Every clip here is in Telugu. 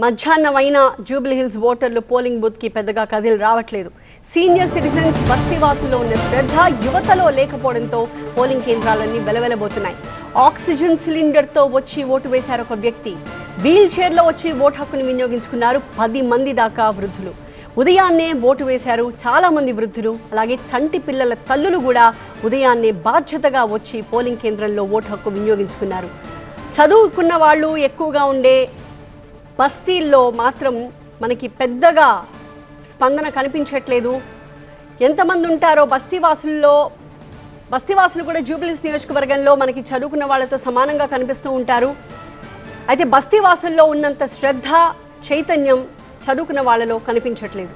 మధ్యాహ్నం అయినా జూబ్లీహిల్స్ ఓటర్లు పోలింగ్ బూత్కి పెద్దగా కదిలి రావట్లేదు. సీనియర్ సిటిజన్స్ బస్తీవాసుల్లో ఉన్న శ్రద్ధ యువతలో లేకపోవడంతో పోలింగ్ కేంద్రాలన్నీ వెలవెలబోతున్నాయి. ఆక్సిజన్ సిలిండర్తో వచ్చి ఓటు వేశారు ఒక వ్యక్తి. వీల్ చైర్లో వచ్చి ఓటు హక్కును వినియోగించుకున్నారు పది మంది దాకా వృద్ధులు. ఉదయాన్నే ఓటు వేశారు చాలామంది వృద్ధులు. అలాగే చంటి పిల్లల తల్లులు కూడా ఉదయాన్నే బాధ్యతగా వచ్చి పోలింగ్ కేంద్రంలో ఓటు హక్కు వినియోగించుకున్నారు. చదువుకున్న వాళ్ళు ఎక్కువగా ఉండే బస్తీల్లో మాత్రం మనకి పెద్దగా స్పందన కనిపించట్లేదు. ఎంతమంది ఉంటారో బస్తీవాసుల్లో బస్తీవాసులు కూడా జూబ్లీస్ నియోజకవర్గంలో మనకి చదువుకున్న వాళ్ళతో సమానంగా కనిపిస్తూ ఉంటారు. అయితే బస్తీవాసుల్లో ఉన్నంత శ్రద్ధ చైతన్యం చదువుకున్న వాళ్ళలో కనిపించట్లేదు.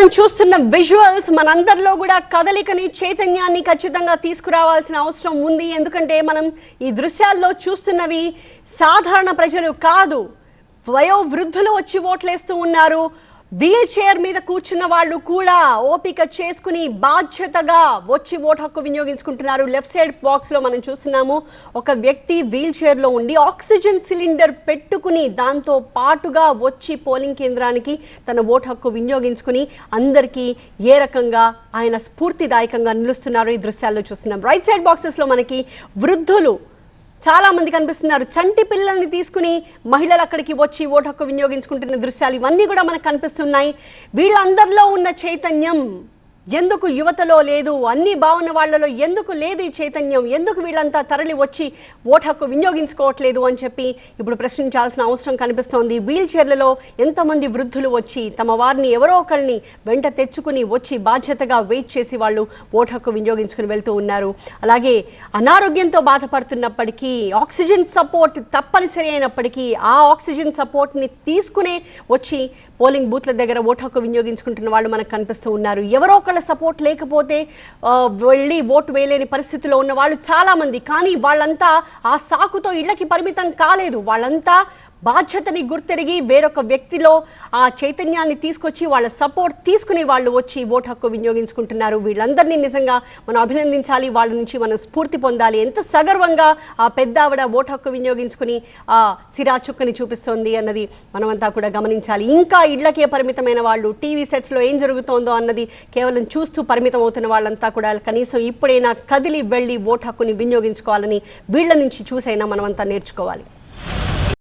మనం చూస్తున్న విజువల్స్ మనందరిలో కూడా కదలికని చైతన్యాన్ని ఖచ్చితంగా తీసుకురావాల్సిన అవసరం ఉంది. ఎందుకంటే మనం ఈ దృశ్యాల్లో చూస్తున్నవి సాధారణ ప్రజలు కాదు. వయోవృద్ధులు వచ్చి ఓట్లేస్తూ ఉన్నారు. వీల్ చైర్ మీద కూర్చున్న వాళ్ళు కూడా ఓపిక చేసుకుని బాధ్యతగా వచ్చి ఓటు హక్కు వినియోగించుకుంటున్నారు. లెఫ్ట్ సైడ్ బాక్స్లో మనం చూస్తున్నాము ఒక వ్యక్తి వీల్ చైర్లో ఉండి ఆక్సిజన్ సిలిండర్ పెట్టుకుని దాంతో పాటుగా వచ్చి పోలింగ్ కేంద్రానికి తన ఓటు హక్కు వినియోగించుకుని అందరికీ ఏ రకంగా ఆయన స్ఫూర్తిదాయకంగా నిలుస్తున్నారు ఈ దృశ్యాల్లో చూస్తున్నాం. రైట్ సైడ్ బాక్సెస్లో మనకి వృద్ధులు చాలా మంది కనిపిస్తున్నారు. చంటి పిల్లల్ని తీసుకుని మహిళలు అక్కడికి వచ్చి ఓటు హక్కు వినియోగించుకుంటున్న దృశ్యాలు ఇవన్నీ కూడా మనకు కనిపిస్తున్నాయి. వీళ్ళందరిలో ఉన్న చైతన్యం ఎందుకు యువతలో లేదు? అన్ని బాగున్న వాళ్ళలో ఎందుకు లేదు ఈ చైతన్యం? ఎందుకు వీళ్ళంతా తరలి వచ్చి ఓటు హక్కు వినియోగించుకోవట్లేదు అని చెప్పి ఇప్పుడు ప్రశ్నించాల్సిన అవసరం కనిపిస్తోంది. వీల్ చైర్లలో ఎంతమంది వృద్ధులు వచ్చి తమ వారిని ఎవరో ఒకళ్ళని వెంట తెచ్చుకుని వచ్చి బాధ్యతగా వెయిట్ చేసి వాళ్ళు ఓటు హక్కు వినియోగించుకుని వెళ్తూ ఉన్నారు. అలాగే అనారోగ్యంతో బాధపడుతున్నప్పటికీ ఆక్సిజన్ సపోర్ట్ తప్పనిసరి అయినప్పటికీ ఆ ఆక్సిజన్ సపోర్ట్ని తీసుకునే వచ్చి పోలింగ్ బూత్ల దగ్గర ఓటు హక్కు వినియోగించుకుంటున్న వాళ్ళు మనకు కనిపిస్తూ ఉన్నారు. ఎవరో ఒకళ్ళ సపోర్ట్ లేకపోతే వెళ్ళి ఓటు వేయలేని పరిస్థితిలో ఉన్న వాళ్ళు చాలామంది. కానీ వాళ్ళంతా ఆ సాకుతో ఇళ్ళకి పరిమితం కాలేదు. వాళ్ళంతా బాధ్యతని గుర్తెరిగి వేరొక వ్యక్తిలో ఆ చైతన్యాన్ని తీసుకొచ్చి వాళ్ళ సపోర్ట్ తీసుకుని వాళ్ళు వచ్చి ఓటు హక్కు వినియోగించుకుంటున్నారు. వీళ్ళందరినీ నిజంగా మనం అభినందించాలి. వాళ్ళ నుంచి మనం స్ఫూర్తి పొందాలి. ఎంత సగర్వంగా ఆ పెద్ద ఆవిడ ఓటు హక్కు వినియోగించుకుని ఆ సిరా చుక్కని చూపిస్తోంది అన్నది మనమంతా కూడా గమనించాలి. ఇంకా ఇళ్ళకే పరిమితమైన వాళ్ళు టీవీ సెట్స్లో ఏం జరుగుతోందో అన్నది కేవలం చూస్తూ పరిమితం అవుతున్న వాళ్ళంతా కూడా కనీసం ఇప్పుడైనా కదిలి వెళ్ళి ఓటు హక్కుని వినియోగించుకోవాలని వీళ్ళ నుంచి చూసైనా మనమంతా నేర్చుకోవాలి.